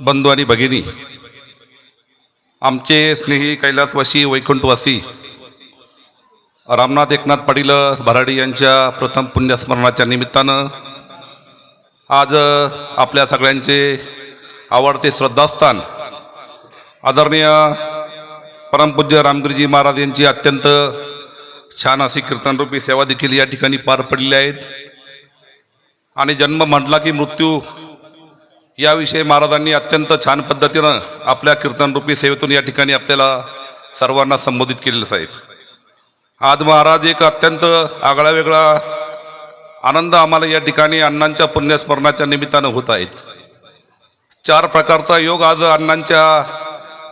बंधू आणि भगिनी आमचे स्नेही कैलासवासी वैकुंठवासी रामनाथ एकनाथ पाटील भराडी यांच्या प्रथम पुण्यस्मरणाच्या निमित्तानं आज आपल्या सगळ्यांचे आवडते श्रद्धास्थान आदरणीय परमपूज्य रामगिरीजी महाराज यांची अत्यंत छान अशी कीर्तनरूपी सेवा देखील या ठिकाणी पार पडलेल्या आहेत. आणि जन्म म्हटला की मृत्यू याविषयी महाराजांनी अत्यंत छान पद्धतीनं आपल्या कीर्तनरूपी सेवेतून या ठिकाणी आपल्याला सर्वांना संबोधित केलेलं आहेत आज महाराज एक अत्यंत आगळा वेगळा आनंद आम्हाला या ठिकाणी अण्णांच्या पुण्यस्मरणाच्या निमित्तानं होत आहेत चार प्रकारचा योग आज अण्णांच्या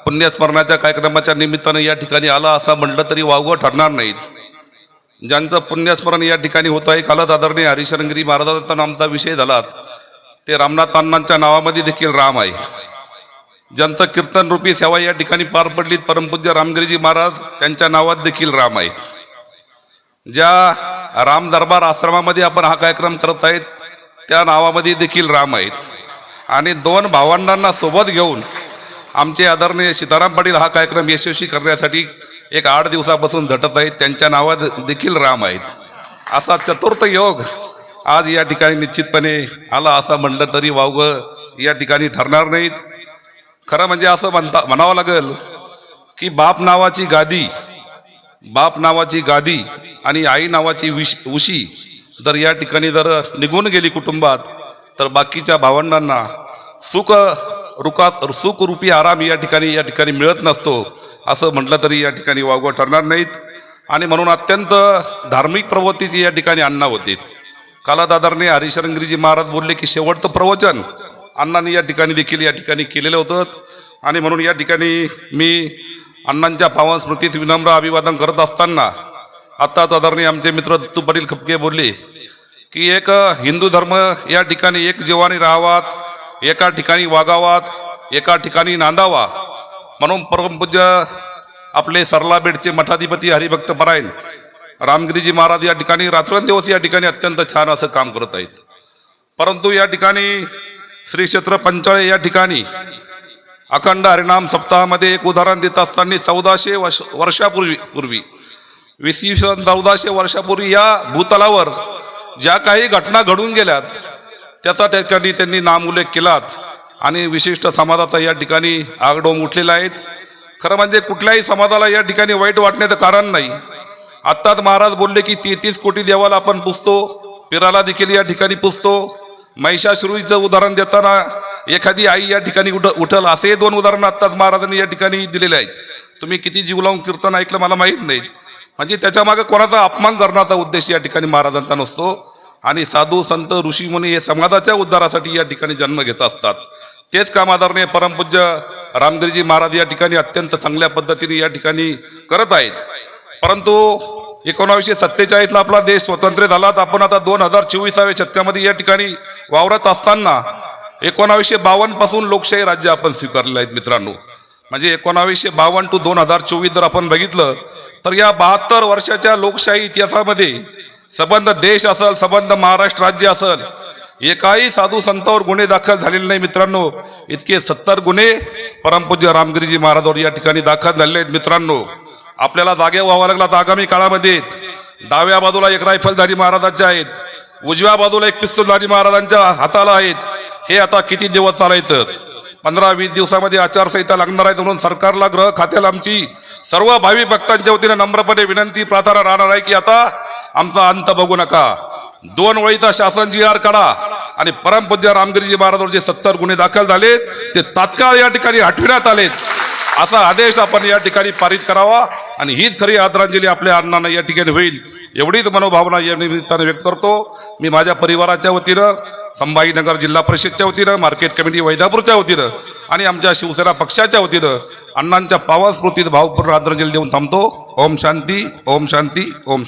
पुण्यस्मरणाच्या कार्यक्रमाच्या निमित्तानं या ठिकाणी आला असं म्हटलं तरी वावगं ठरणार नाहीत. ज्यांचं पुण्यस्मरण या ठिकाणी होत आहे कालच आदरणीय हरिशरंगिरी महाराजांचा आमचा विषय झाला ते रामनाथ अण्णांच्या नावामध्ये देखील राम आहे. ज्यांचं कीर्तन रूपी सेवा या ठिकाणी पार पडली परमपूज्य रामगिरीजी महाराज त्यांच्या नावात देखील राम आहे. ज्या राम दरबार आश्रमामध्ये आपण हा कार्यक्रम करत आहेत त्या नावामध्ये देखील राम आहेत. आणि दोन भावंडांना सोबत घेऊन आमचे आदरणीय सीताराम पाटील हा कार्यक्रम यशस्वी करण्यासाठी एक आठ दिवसापासून झटत आहेत त्यांच्या नावात देखील राम आहेत. असा चतुर्थ योग आज या ठिकाणी निश्चितपणे आला असं म्हटलं तरी वावगं या ठिकाणी ठरणार नाहीत. खरं म्हणजे असं म्हणता म्हणावं लागेल की बाप नावाची गादी बाप नावाची गादी आणि आई नावाची विश उशी जर या ठिकाणी जर निघून गेली कुटुंबात तर बाकीच्या भावंडांना सुख रुकात सुखरूपी आराम या ठिकाणी या ठिकाणी मिळत नसतो असं म्हटलं तरी या ठिकाणी वावगं ठरणार नाहीत. आणि म्हणून अत्यंत धार्मिक प्रवृत्तीची या ठिकाणी अण्णा होती कालादादरने हरिशरणगिरीजी महाराज बोलले की शेवटचं प्रवचन अण्णांनी या ठिकाणी देखील या ठिकाणी केलेलं होतं. आणि म्हणून या ठिकाणी मी अण्णांच्या पावन स्मृतीत विनम्र अभिवादन करत असताना आत्ताच आदरणीय आमचे मित्र दत्तू पाटील खपके बोलले की एक हिंदू धर्म या ठिकाणी एक जीवानी राहावात एका ठिकाणी वागावात एका ठिकाणी नांदावा. म्हणून परमपूज्य आपले सरलाबेडचे मठाधिपती हरिभक्त परायण रामगिरीजी महाराज या ठिकाणी रात्रंदिवस या ठिकाणी अत्यंत छान असं काम करत आहेत. परंतु या ठिकाणी श्री क्षेत्र पंचाळे या ठिकाणी अखंड हरिनाम सप्ताहामध्ये एक उदाहरण देत असताना चौदाशे वर्ष वर्षापूर्वी पूर्वी इसवी सन चौदाशे वर्षापूर्वी या भूतलावर ज्या काही घटना घडून गेल्यात त्याचा त्या ठिकाणी त्यांनी नामउल्लेख केलात आणि विशिष्ट समाजाचा या ठिकाणी आगडोम उठलेला आहेत खरं म्हणजे कुठल्याही समाजाला या ठिकाणी वाईट वाटण्याचं कारण नाही. आत्ताच महाराज बोलले की तेहतीस कोटी देवाला आपण पुजतो पिराला देखील या ठिकाणी पुजतो महिषाश्रुईचं उदाहरण देताना एखादी आई या ठिकाणी उठ उठल असे दोन उदाहरण आत्ताच महाराजांनी या ठिकाणी दिलेले आहेत. तुम्ही किती जीव लावून कीर्तन ऐकलं मला माहीत नाही. म्हणजे त्याच्यामागे कोणाचा अपमान करण्याचा उद्देश या ठिकाणी महाराजांचा नसतो. आणि साधू संत ऋषी मुनी हे समाजाच्या उद्धारासाठी या ठिकाणी जन्म घेत असतात. तेच काम आदरणीय परमपूज्य रामगिरीजी महाराज या ठिकाणी अत्यंत चांगल्या पद्धतीने या ठिकाणी करत आहेत. परंतु एकोणावीसशे सत्तेचाळीसला आपला देश स्वतंत्र झाला. तर आपण आता दोन हजार चोवीसाव्या शतकामध्ये या ठिकाणी वावरत असताना एकोणावीसशे बावन्नपासून लोकशाही राज्य आपण स्वीकारलेलं आहेत मित्रांनो. म्हणजे एकोणावीसशे बावन्न टू दोन हजार चोवीस जर आपण बघितलं तर या बहात्तर वर्षाच्या लोकशाही इतिहासामध्ये संबंध देश असेल संबंध महाराष्ट्र राज्य असल एकाही साधू संतावर गुन्हे दाखल झालेले नाही मित्रांनो. इतके सत्तर गुन्हे परमपूज्य रामगिरीजी महाराजावर या ठिकाणी दाखल झालेले आहेत मित्रांनो. आपल्याला जागे व्हावं लागला तर आगामी काळामध्ये. डाव्या बाजूला एक रायफलधारी महाराजांचे आहेत. उजव्या बाजूला एक पिस्तूलधारी महाराजांच्या हाताला आहेत. हे आता किती दिवस चालायचं? पंधरा वीस दिवसामध्ये आचारसंहिता लागणार आहे म्हणून सरकारला ग्रह खात्याला आमची सर्व भावी भक्तांच्या वतीने नम्रपणे विनंती प्रार्थना राहणार आहे की आता आमचा अंत बघू नका. दोन वळीचा शासन जी आर काढा आणि परमपूज्य रामगिरीजी महाराजांवर जे सत्तर गुन्हे दाखल झालेत ते तात्काळ या ठिकाणी हटविण्यात आलेत. असा आदेश आपण या ठिकाणी पारित करावा. आणि हीच खरी आदरांजली आपल्या अण्णांना या ठिकाणी होईल. एवढीच मनोभावना या निमित्तानं व्यक्त करतो. मी माझ्या परिवाराच्या वतीनं संभाजीनगर जिल्हा परिषदच्या वतीनं मार्केट कमिटी वैदापूरच्या वतीनं आणि आमच्या शिवसेना पक्षाच्या वतीनं अण्णांच्या पावन स्मृतीत भावपूर्ण आदरांजली देऊन थांबतो. ओम शांती ओम शांती ओम